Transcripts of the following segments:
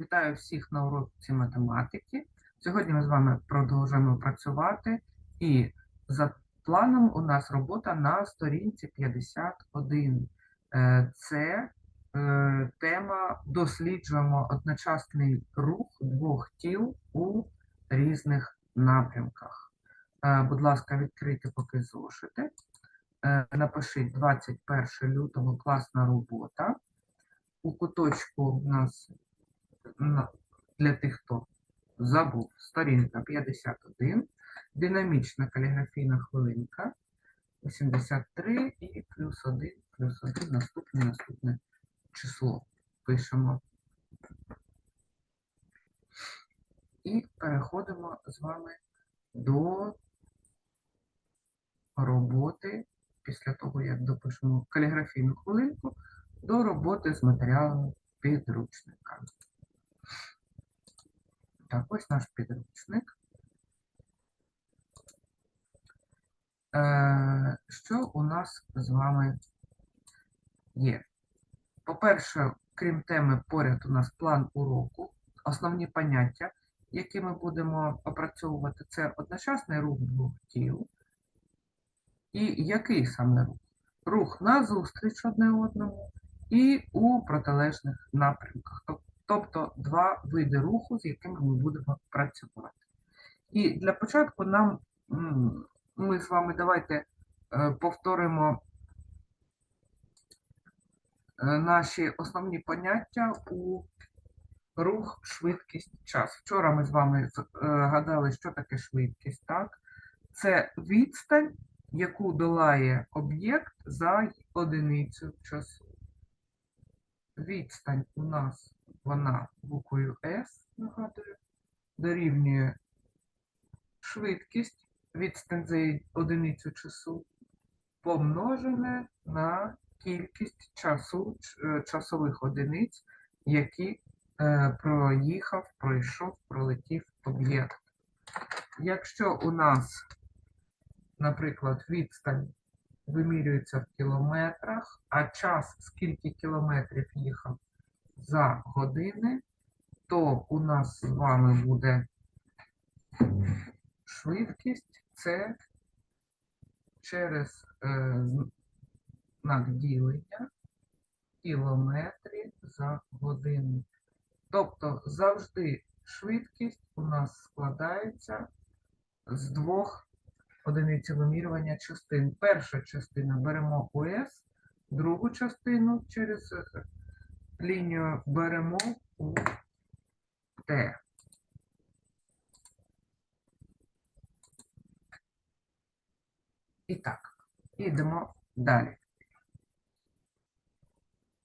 Вітаю всіх на уроці математики. Сьогодні ми з вами продовжуємо працювати, і за планом у нас робота на сторінці 51. Е, Це е, тема досліджуємо одночасний рух двох тіл у різних напрямках. Е, Будь ласка, відкрийте поки зошити. Напишіть 21 лютого класна робота. У куточку у нас на- для тих, хто забув, сторінка 51, динамічна каліграфійна хвилинка 83 і плюс 1, плюс 1, наступне, наступне число пишемо. І переходимо з вами до роботи, після того, як допишемо каліграфійну хвилинку, до роботи з матеріалами підручника. Так, ось наш підручник. Е, що у нас з вами є? По-перше, крім теми, поряд у нас план уроку, основні поняття, які ми будемо опрацьовувати, це одночасний рух двох тіл. І який саме рух? Рух назустріч одне одному і у протилежних напрямках. Тоб- Тобто два види руху, з якими ми будемо працювати. І для початку нам ми з вами давайте е, повторимо е, наші основні поняття у рух, швидкість, час. Вчора ми з вами е, гадали, що таке швидкість, так? Це відстань, яку долає об'єкт за одиницю часу. Відстань у нас вона буквою S, нагадую, дорівнює швидкість, відстань за одиницю часу, помножене на кількість часу, е, часових одиниць, які е, проїхав, пройшов, пролетів об'єкт. Якщо у нас, наприклад, відстань вимірюється в кілометрах, а час, скільки кілометрів їхав за години, то у нас з вами буде швидкість це через е, знак ділення кілометрів за годину. Тобто завжди швидкість у нас складається з двох одиниць вимірювання частин. Перша частина беремо ОС, другу частину через лінію беремо у Т. І так, ідемо далі.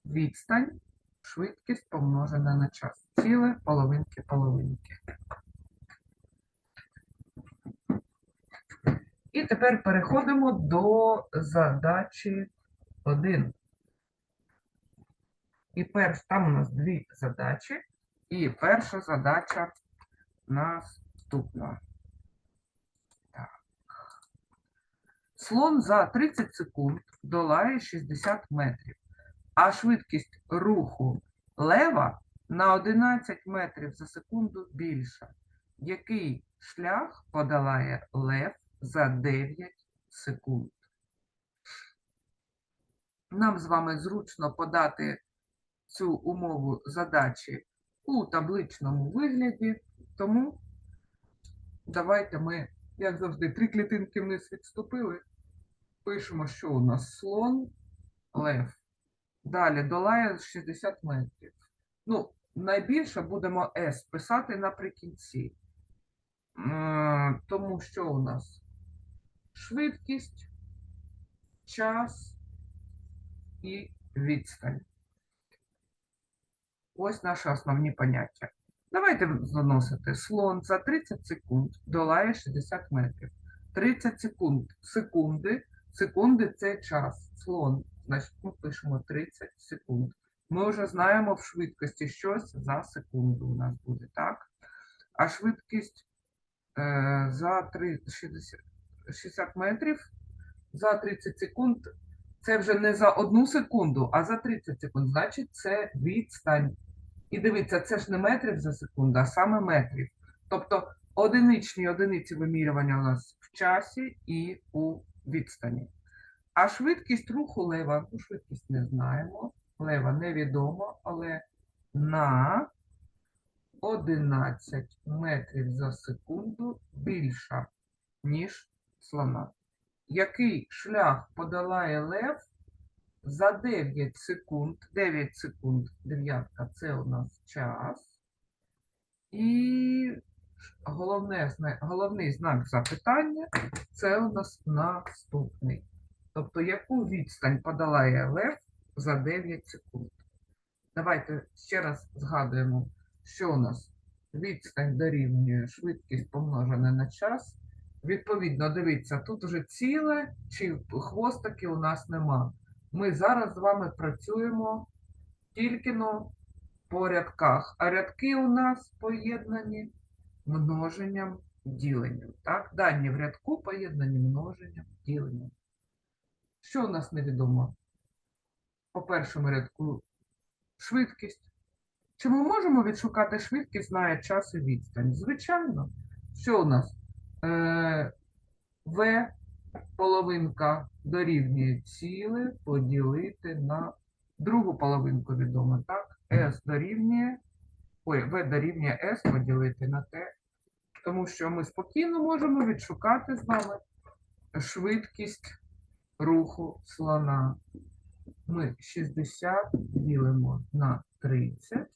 Відстань, швидкість помножена на час. Ціле половинки половинки. І тепер переходимо до задачі 1. І перш, там у нас дві задачі. І перша задача наступна. Так. Слон за 30 секунд долає 60 метрів, а швидкість руху лева на 11 метрів за секунду більша. Який шлях подолає лев за 9 секунд? Нам з вами зручно подати цю умову задачі у табличному вигляді, тому давайте ми, як завжди, три клітинки вниз відступили. Пишемо, що у нас слон, лев. Далі долає 60 метрів. Ну, найбільше будемо S писати наприкінці. Тому що у нас швидкість, час і відстань. Ось наші основні поняття. Давайте заносити. Слон за 30 секунд долає 60 метрів. 30 секунд. Секунди. Секунди це час. Слон. Значить, ми пишемо 30 секунд. Ми вже знаємо в швидкості щось за секунду у нас буде, так? А швидкість е, за 3, 60, 60 метрів за 30 секунд це вже не за одну секунду, а за 30 секунд. Значить, це відстань І дивіться, це ж не метрів за секунду, а саме метрів. Тобто одиничні одиниці вимірювання у нас в часі і у відстані. А швидкість руху лева, ну, швидкість не знаємо, лева невідомо, але на 11 метрів за секунду більша, ніж слона. Який шлях подолає лев за 9 секунд? 9 секунд, дев'ятка це у нас час. І головне, головний знак запитання це у нас наступний. Тобто, яку відстань подолає лев за 9 секунд? Давайте ще раз згадуємо, що у нас відстань дорівнює швидкість помножена на час. Відповідно, дивіться, тут уже ціле чи хвостики у нас нема. Ми зараз з вами працюємо тільки но по рядках, а рядки у нас поєднані множенням діленням. Так? Дані в рядку поєднані множенням діленням. Що у нас невідомо? По першому рядку швидкість. Чи ми можемо відшукати швидкість, знає час і відстань? Звичайно. Що у нас? Е, В половинка дорівнює ціле поділити на другу половинку відомо, так? С дорівнює, ой, В дорівнює С поділити на Т. Тому що ми спокійно можемо відшукати з вами швидкість руху слона. Ми 60 ділимо на 30.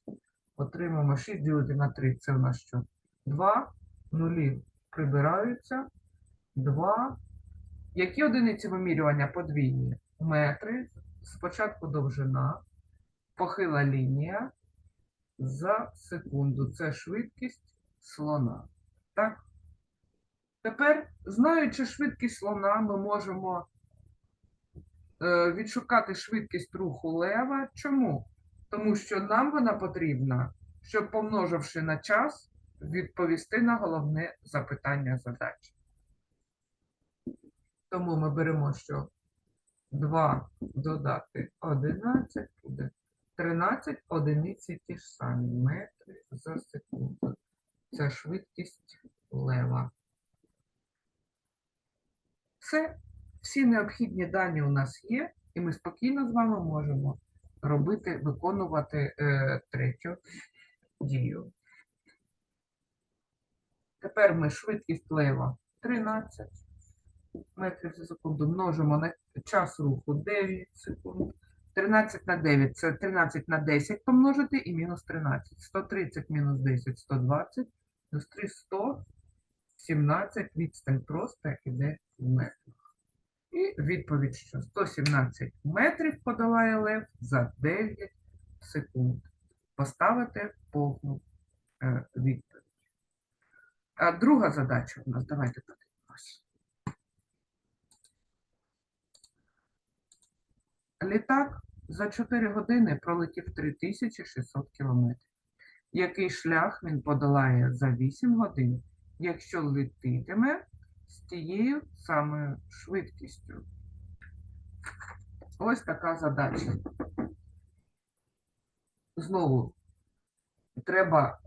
Отримаємо 6 ділити на 3. Це у нас що? 2. Нулі прибираються. 2. Які одиниці вимірювання подвійні? Метри. Спочатку довжина. Похила лінія за секунду. Це швидкість слона. Так? Тепер, знаючи швидкість слона, ми можемо е, відшукати швидкість руху лева. Чому? Тому що нам вона потрібна, щоб, помноживши на час, відповісти на головне запитання задачі. Тому ми беремо, що 2 додати 11 буде 13 одиниці ті ж самі метри за секунду. Це швидкість лева. Все, всі необхідні дані у нас є, і ми спокійно з вами можемо робити, виконувати е, третю дію. Тепер ми швидкість лева 13 метрів за секунду множимо на час руху 9 секунд. 13 на 9 це 13 на 10 помножити і мінус 13. 130 мінус 10 120, плюс 3 117 відстань просто іде в метрах. І відповідь, що 117 метрів подолає лев за 9 секунд. Поставити повну е, відповідь. А друга задача у нас, давайте подивимось. Літак за 4 години пролетів 3600 кілометрів. Який шлях він подолає за 8 годин, якщо летитиме з тією самою швидкістю? Ось така задача. Знову треба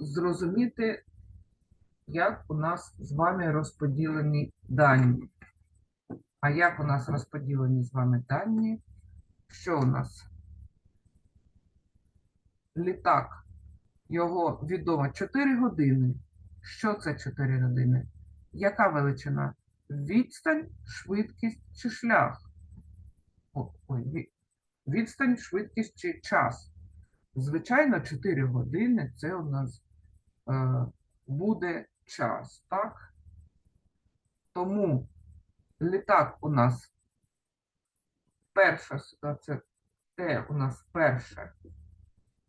зрозуміти, як у нас з вами розподілені дані. А як у нас розподілені з вами дані? Що у нас? Літак. Його відомо 4 години. Що це 4 години? Яка величина? Відстань, швидкість чи шлях? О, ой, відстань, швидкість чи час? Звичайно, 4 години це у нас е, буде час, так? Тому літак у нас перша ситуація, Т у нас перше,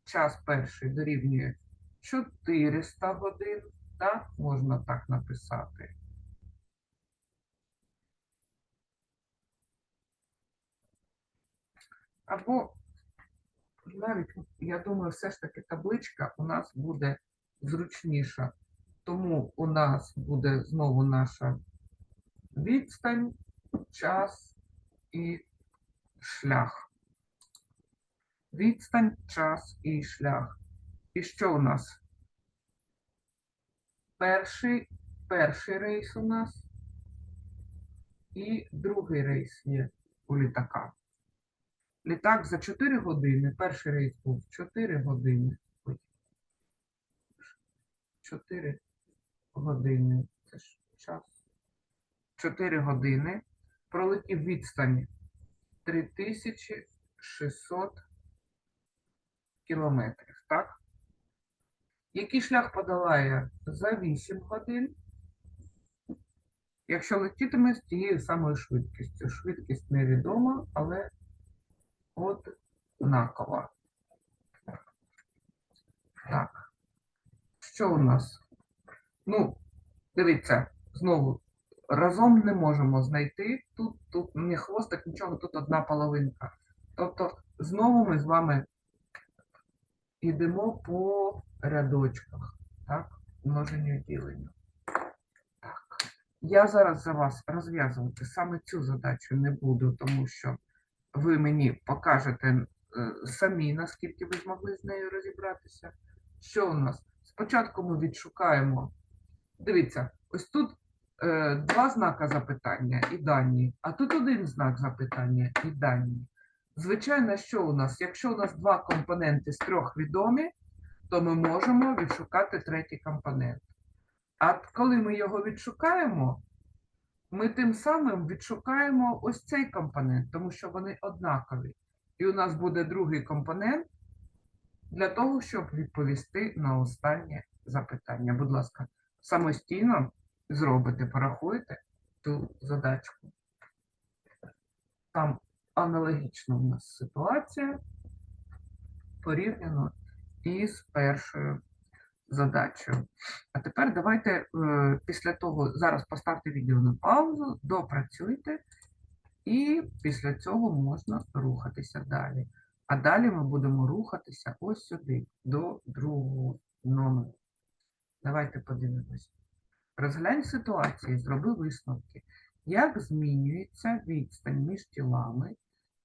час перший дорівнює 400 годин, так, можна так написати. Або навіть, я думаю, все ж таки табличка у нас буде зручніша. Тому у нас буде знову наша відстань, час і шлях. відстань, час і шлях. І що у нас? Перший, перший рейс у нас і другий рейс є у літака. Літак за 4 години. Перший рейс був 4 години. Ой. 4 години. Це ж час. 4 години. Пролетів відстань 3600 кілометрів. Так? Який шлях подолає за 8 годин? Якщо летітиме з тією самою швидкістю. Швидкість невідома, але однакова. Так. Що у нас? Ну, дивіться, знову разом не можемо знайти. Тут, тут не хвостик, нічого, тут одна половинка. Тобто, знову ми з вами йдемо по рядочках, так? Множенню діленню. Так. Я зараз за вас розв'язувати саме цю задачу не буду, тому що ви мені покажете е, самі, наскільки ви змогли з нею розібратися. Що у нас? Спочатку ми відшукаємо. Дивіться, ось тут два знака запитання і дані, а тут один знак запитання і дані. Звичайно, що у нас? Якщо у нас два компоненти з трьох відомі, то ми можемо відшукати третій компонент. А коли ми його відшукаємо, ми тим самим відшукаємо ось цей компонент, тому що вони однакові. І у нас буде другий компонент для того, щоб відповісти на останнє запитання. Будь ласка, самостійно зробите, порахуйте ту задачку. Там аналогічна у нас ситуація порівняно із першою задачею. А тепер давайте е, після того, зараз поставте відео на паузу, допрацюйте, і після цього можна рухатися далі. А далі ми будемо рухатися ось сюди, до другого номеру. Давайте подивимось. Розглянь ситуацію, зроби висновки. Як змінюється відстань між тілами,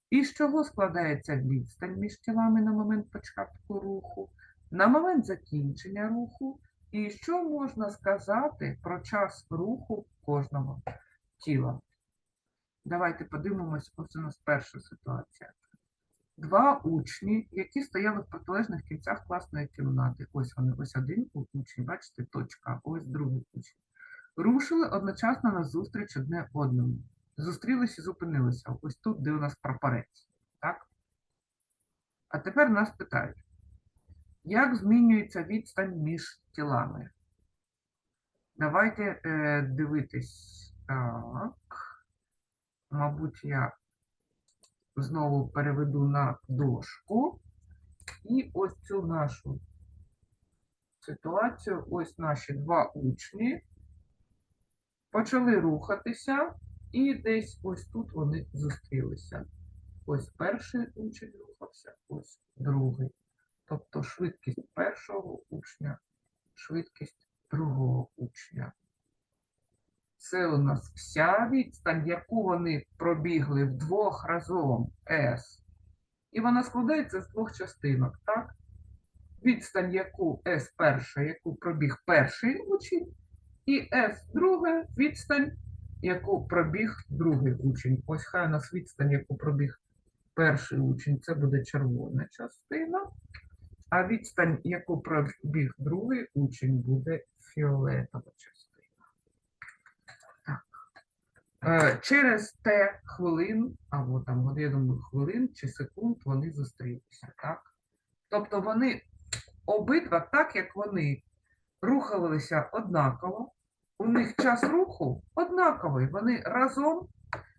і з чого складається відстань між тілами на момент початку руху, на момент закінчення руху, і що можна сказати про час руху кожного тіла. Давайте подивимось, ось у нас перша ситуація. Два учні, які стояли в протилежних кінцях класної кімнати. Ось вони, ось один учень, бачите, точка, ось другий учень. Рушили одночасно на зустріч одне одному. Зустрілися і зупинилися. Ось тут, де у нас прапорець. Так? А тепер нас питають, як змінюється відстань між тілами? Давайте е, дивитись. Так. Мабуть, я знову переведу на дошку. І ось цю нашу ситуацію, ось наші два учні почали рухатися, і десь ось тут вони зустрілися. Ось перший учень рухався, ось другий. Тобто швидкість першого учня, швидкість другого учня. Це у нас вся відстань, яку вони пробігли вдвох разом S. І вона складається з двох частинок, так? Відстань, яку S перша, яку пробіг перший учень, і S друга відстань, яку пробіг другий учень. Ось хай у нас відстань, яку пробіг перший учень, це буде червона частина. А відстань, яку пробіг другий учень, буде фіолетова частина. Так. Е, Через Т хвилин, або там годину хвилин чи секунд вони зустрілися. Так? Тобто вони обидва, так як вони рухалися однаково, у них час руху однаковий. Вони разом,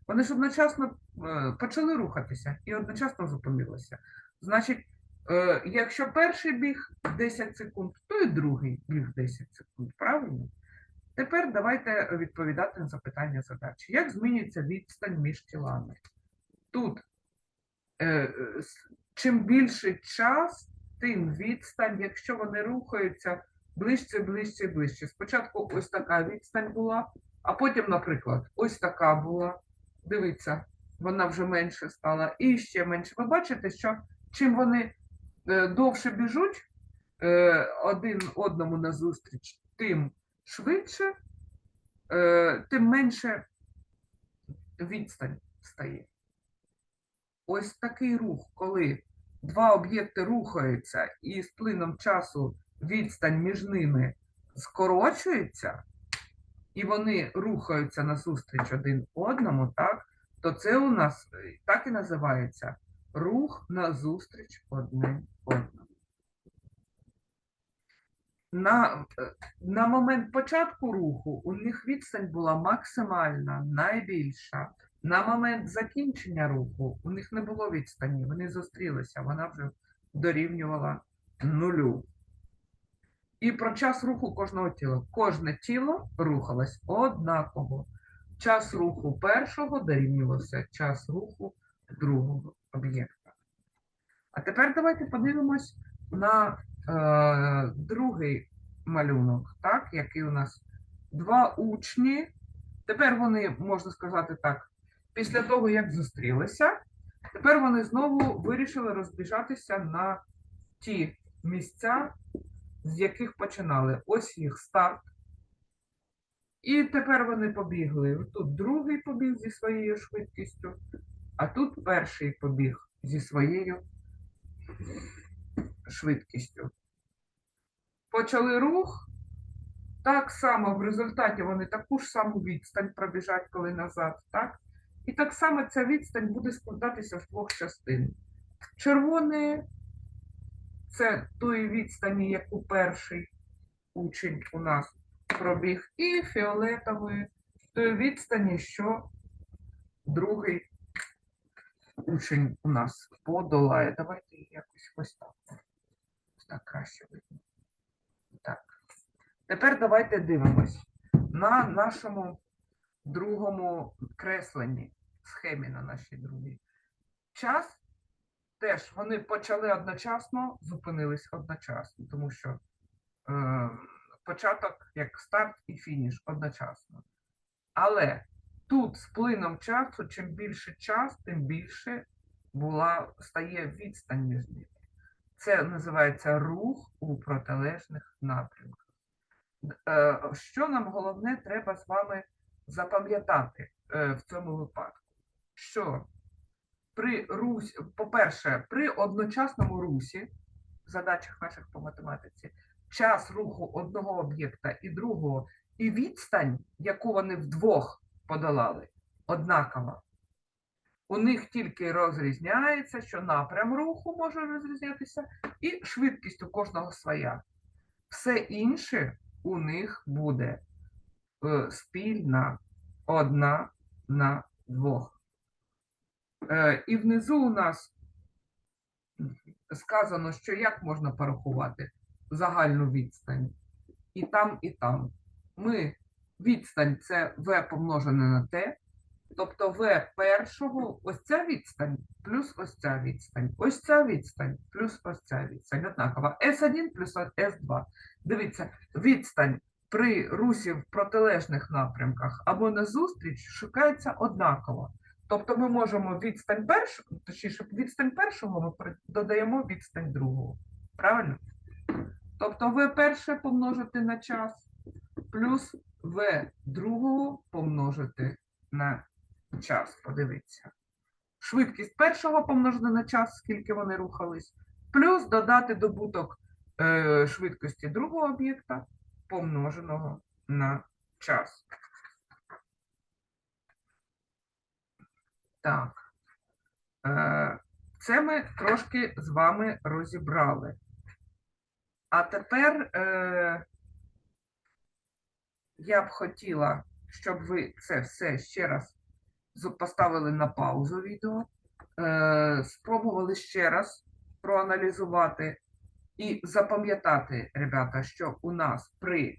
вони ж одночасно е, почали рухатися і одночасно зупинилися. Значить, е, якщо перший біг 10 секунд, то і другий біг 10 секунд. Правильно? Тепер давайте відповідати на запитання задачі. Як змінюється відстань між тілами? Тут е, чим більший час, тим відстань, якщо вони рухаються ближче, ближче, ближче. Спочатку ось така відстань була, а потім, наприклад, ось така була. Дивіться, вона вже менше стала і ще менше. Ви бачите, що чим вони е, довше біжуть е, один одному назустріч, тим швидше, е, тим менше відстань стає. Ось такий рух, коли два об'єкти рухаються і з плином часу відстань між ними скорочується, і вони рухаються назустріч один одному, так, то це у нас е, так і називається рух назустріч одне одному. На, е, на момент початку руху у них відстань була максимальна, найбільша. На момент закінчення руху у них не було відстані, вони зустрілися, вона вже дорівнювала нулю. І про час руху кожного тіла. Кожне тіло рухалось однаково. Час руху першого дорівнювався час руху другого об'єкта. А тепер давайте подивимось на е, другий малюнок, так, який у нас два учні. Тепер вони, можна сказати так, після того, як зустрілися, тепер вони знову вирішили розбіжатися на ті місця, з яких починали. Ось їх старт. І тепер вони побігли. Тут другий побіг зі своєю швидкістю, а тут перший побіг зі своєю швидкістю. Почали рух. Так само в результаті вони таку ж саму відстань пробіжать, коли назад, так? І так само ця відстань буде складатися з двох частин. Червоний це тої відстані, яку перший учень у нас пробіг, і фіолетової тої відстані, що другий учень у нас подолає. Давайте якось ось так. Ось так краще видно. Так. Тепер давайте дивимось на нашому другому кресленні, схемі на нашій другій. Час теж вони почали одночасно, зупинились одночасно, тому що е, початок як старт і фініш одночасно. Але тут з плином часу, чим більше час, тим більше була, стає відстань між ними. Це називається рух у протилежних напрямках. Е, Що нам головне треба з вами запам'ятати е, в цьому випадку? Що при русі, по-перше, при одночасному русі, в задачах наших по математиці, час руху одного об'єкта і другого, і відстань, яку вони вдвох подолали, однакова. У них тільки розрізняється, що напрям руху може розрізнятися, і швидкість у кожного своя. Все інше у них буде е, спільна одна на двох. Е, і внизу у нас сказано, що як можна порахувати загальну відстань. І там, і там. Ми відстань це v помножене на t, тобто v першого, ось ця відстань плюс ось ця відстань, ось ця відстань плюс ось ця відстань. Однакова. S1 плюс S2. Дивіться, відстань при русі в протилежних напрямках або назустріч шукається однаково. Тобто ми можемо відстань першого, точніше, відстань першого ми додаємо відстань другого. Правильно? Тобто v перше помножити на час плюс v другого помножити на час. Подивіться. Швидкість першого помножити на час, скільки вони рухались, плюс додати добуток е, швидкості другого об'єкта помноженого на час. Так. Е, Це ми трошки з вами розібрали. А тепер е, я б хотіла, щоб ви це все ще раз поставили на паузу відео, е, спробували ще раз проаналізувати і запам'ятати, ребята, що у нас при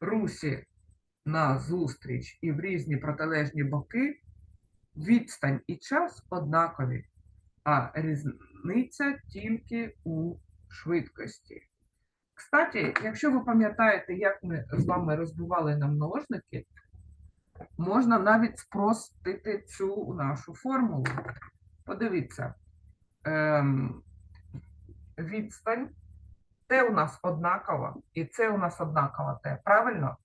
русі на зустріч і в різні протилежні боки відстань і час однакові, а різниця тільки у швидкості. Кстати, якщо ви пам'ятаєте, як ми з вами розбивали на множники, можна навіть спростити цю нашу формулу. Подивіться, ем, відстань. Те у нас однаково, і це у нас однаково те. Правильно?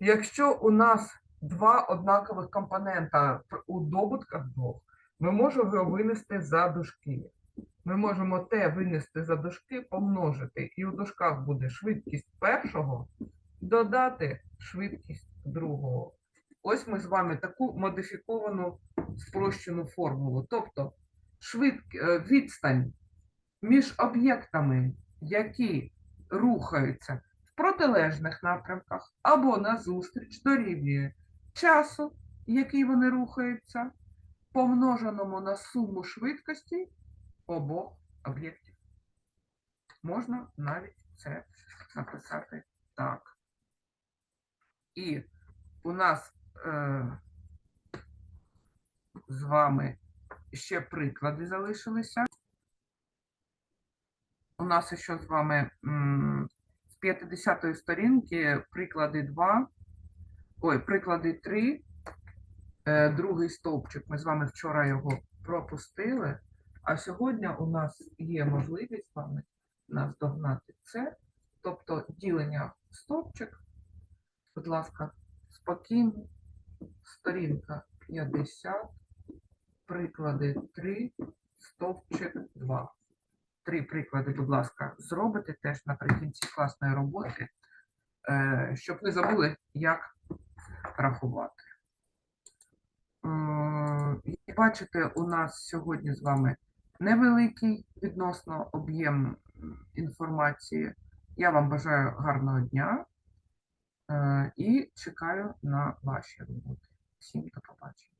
Якщо у нас два однакових компонента у добутках двох, ми можемо його винести за дужки. Ми можемо те винести за дужки, помножити, і у дужках буде швидкість першого додати швидкість другого. Ось ми з вами таку модифіковану спрощену формулу. Тобто швидк... е, відстань між об'єктами, які рухаються в протилежних напрямках або назустріч дорівнює часу, який вони рухаються, помноженому на суму швидкості обох об'єктів. Можна навіть це написати так. І у нас е, з вами ще приклади залишилися. У нас ще з вами з 50-ї сторінки приклади 2, ой, приклади 3, е, другий стовпчик. Ми з вами вчора його пропустили, а сьогодні у нас є можливість з вами наздогнати це, тобто ділення в стовпчик. Будь ласка, спокійно. Сторінка 50, приклади 3, стовпчик 2. Три приклади, будь ласка, зробите теж наприкінці класної роботи, е, щоб ви забули, як рахувати. Як бачите, у нас сьогодні з вами невеликий відносно об'єм інформації. Я вам бажаю гарного дня е, і чекаю на ваші роботи. Всім до побачення.